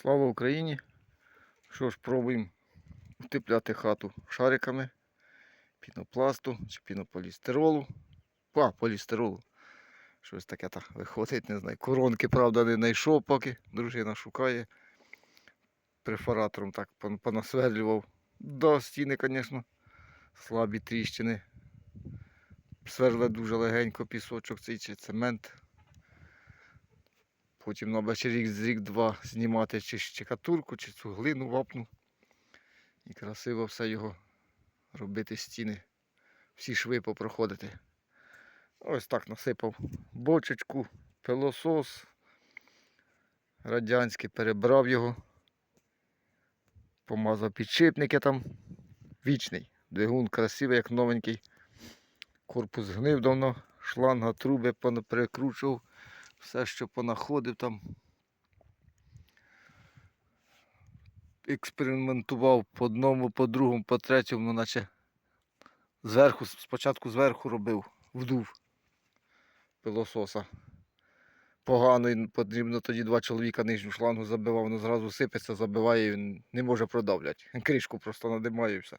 Слава Україні! Що ж, пробуємо утепляти хату шариками пінопласту чи пінополістиролу. А, полістиролу. Щось таке так виходить, не знаю. Коронки, правда, не знайшов поки. Дружина шукає. Префоратором так пон- понасверлював. До стіни, звісно, слабі тріщини. Сверле дуже легенько пісочок цей чи цемент. Потім треба ще рік з рік-два знімати чи щекатурку, чи цю глину вапну. І красиво все його робити стіни. Всі шви попроходити. Ось так насипав бочечку, пилосос. Радянський, перебрав його. Помазав підшипники там. Вічний. Двигун красивий, як новенький. Корпус гнив давно, шланга, труби перекручував. Все, що понаходив там. Експериментував по одному, по другому, по третьому, ну, наче зверху, спочатку зверху робив, вдув пилососа. Погано потрібно тоді два чоловіка нижню шлангу забивав, воно зразу сипеться, забиває і не може продавляти. Кришку просто надимає і все.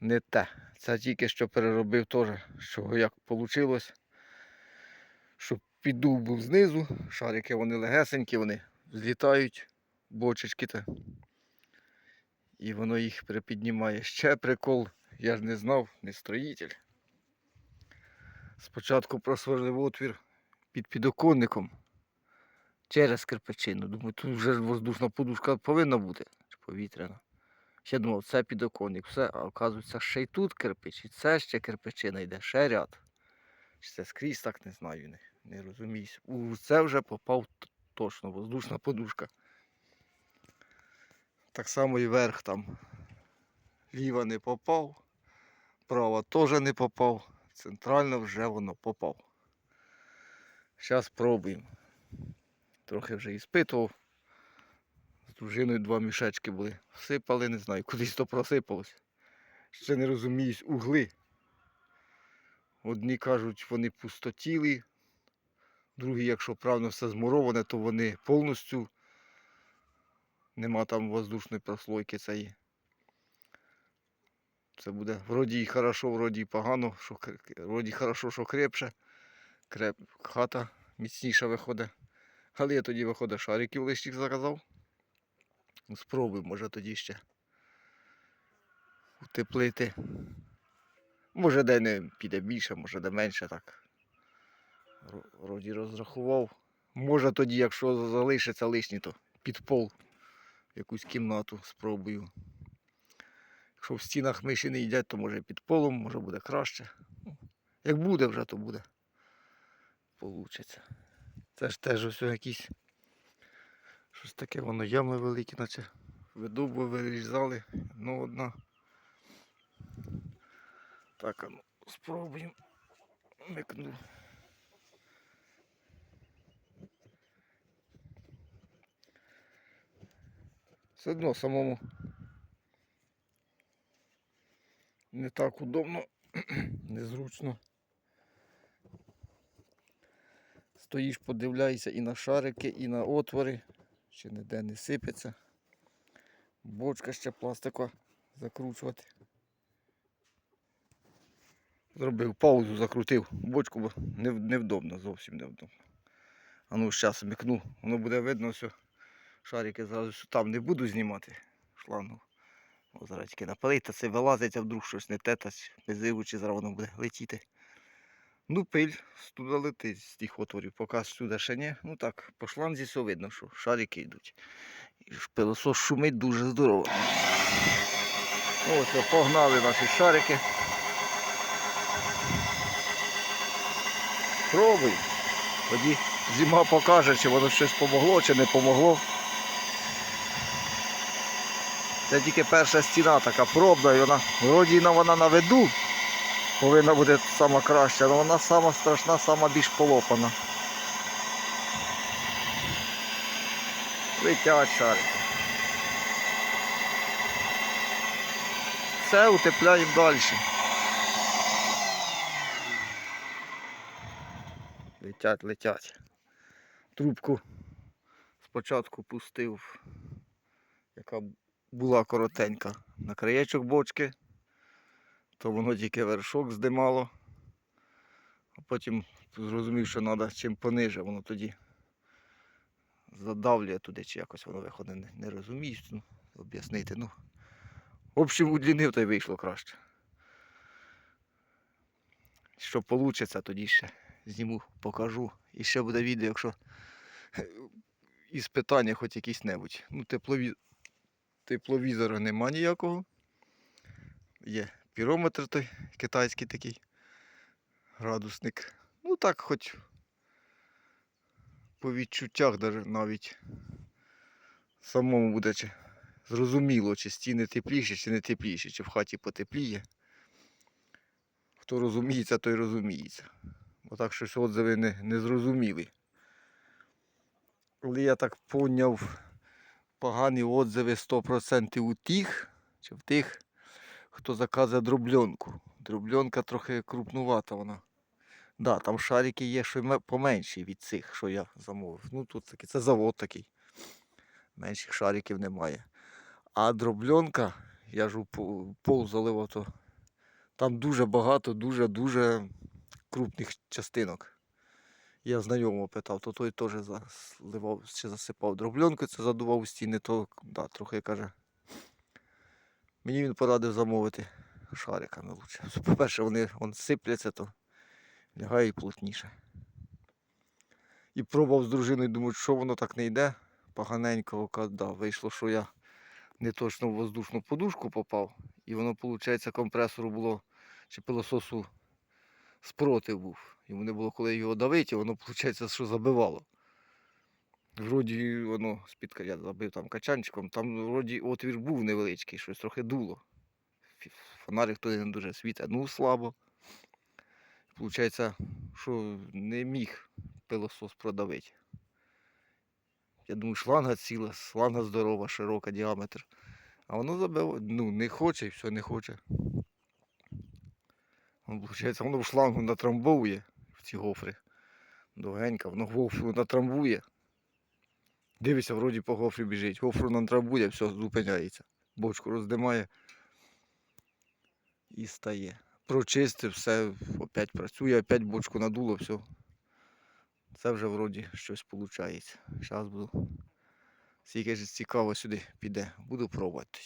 Не те. Це тільки що переробив теж, що як вийшло. Щоб піддув був знизу, шарики вони легесенькі, вони злітають, бочечки та. І воно їх припіднімає. Ще прикол, я ж не знав, не строїтель. Спочатку просверлив отвір під підоконником через кирпичину. Думаю, тут вже воздушна подушка повинна бути, повітряна. Ще думав, це підоконник, все, а оказується, ще й тут кирпич, і це ще кирпичина йде, ще ряд. Чи це скрізь так не знаю, не, не розуміюсь. У це вже попав точно воздушна подушка. Так само і верх там. Ліва не попав, права теж не попав, центральна вже воно попав. Зараз пробуємо. Трохи вже іспитував. З дружиною два мішечки були. Всипали, не знаю, кудись то просипалось. Ще не розуміюсь, угли. Одні кажуть, вони пустотілі, другі, якщо правильно все змуроване, то вони повністю нема там воздушної прослойки цієї. Це буде вроді і хорошо, вроді і погано, що вроді хорошо, що крепше. Креп... Хата міцніша виходить. Але я тоді виходить шариків лишніх заказав. Ну, Спробуй, може тоді ще утеплити. Може де не піде більше, може де менше так. Ро- розрахував. Може тоді, якщо залишиться лишні, то під пол якусь кімнату спробую. Якщо в стінах миші не їдять, то може під полом, може буде краще. Ну, Як буде вже, то буде. Получиться. Це ж теж ось якісь. Щось таке воно ями великі, наче видовбу вирізали. Ну одна. Так, ну, спробуємо. Микну. Все одно самому не так удобно, незручно. Стоїш, подивляєшся і на шарики, і на отвори, чи ніде не сипеться. Бочка ще пластикова закручувати. Зробив паузу, закрутив бочку, бо невдобно, зовсім невдобно. А ну зараз мікну, воно буде видно все. Шарики зразу там не буду знімати шлангу. О, зараз тільки напалить, та це вилазить, а вдруг щось не те, та безиву, чи зараз воно буде летіти. Ну, пиль туди летить з тих отворів, поки сюди ще ні. Ну так, по шланзі все видно, що шарики йдуть. І пилосос шумить дуже здорово. Ось, погнали наші шарики. Пробуй. Тоді зима покаже, чи воно щось помогло, чи не помогло. Це тільки перша стіна така пробна, і вона вроді вона на виду повинна бути сама краща, але вона сама страшна, сама більш полопана. Летять шарики. Все, утепляємо далі. Летять, летять. Трубку спочатку пустив, яка була коротенька, на краєчок бочки, то воно тільки вершок здимало. А потім зрозумів, що треба чим пониже, воно тоді задавлює туди, чи якось воно виходить, не, не розумію, ну, об'яснити. Ну, в общем, удлінив, то й вийшло краще. Що вийде, тоді ще зніму, покажу. І ще буде відео, якщо із питання хоч якісь небудь. Ну, теплові... тепловізора нема ніякого. Є пірометр той китайський такий градусник. Ну так, хоч по відчуттях навіть самому буде чи зрозуміло, чи стіни тепліші, чи не тепліші, чи в хаті потепліє. Хто розуміється, той розуміється. Бо так щось отзиви не, не зрозумілі. Але я так поняв, погані отзиви 100% у тих, чи в тих, хто заказує дробльонку. Дробльонка трохи крупнувата вона. Да, там шарики є, що поменші від цих, що я замовив. Ну тут такий, це завод такий. Менших шариків немає. А дробльонка, я ж у пол- пол заливав, то там дуже багато, дуже-дуже крупних частинок. Я знайомого питав, то той теж заливав чи засипав дробльонку, це задував у стіни, то да, трохи каже. Мені він порадив замовити шариками лучше. По-перше, вони вон, сипляться, то лягає і плотніше. І пробував з дружиною, думаю, що воно так не йде. Поганенько, да, вийшло, що я не точно в воздушну подушку попав. І воно, виходить, компресору було чи пилососу спротив був. Йому не було коли його давити, воно, виходить, що забивало. Вроді воно з-під я забив там качанчиком, там вроді отвір був невеличкий, щось трохи дуло. Фонарик туди не дуже світить, ну слабо. Получається, що не міг пилосос продавити. Я думаю, шланга ціла, шланга здорова, широка, діаметр. А воно забило, ну, не хоче і все, не хоче. Ну, Виходить, воно в шлангу натрамбовує в ці гофри. Довгенько, воно гофру натрамбує. Дивися, вроді по гофрі біжить. Гофру натрамбує, все, зупиняється. Бочку роздимає і стає. Прочистив, все, опять працює, опять бочку надуло, все. Це вже вроді щось виходить. Зараз буду. Скільки ж цікаво сюди піде. Буду пробувати.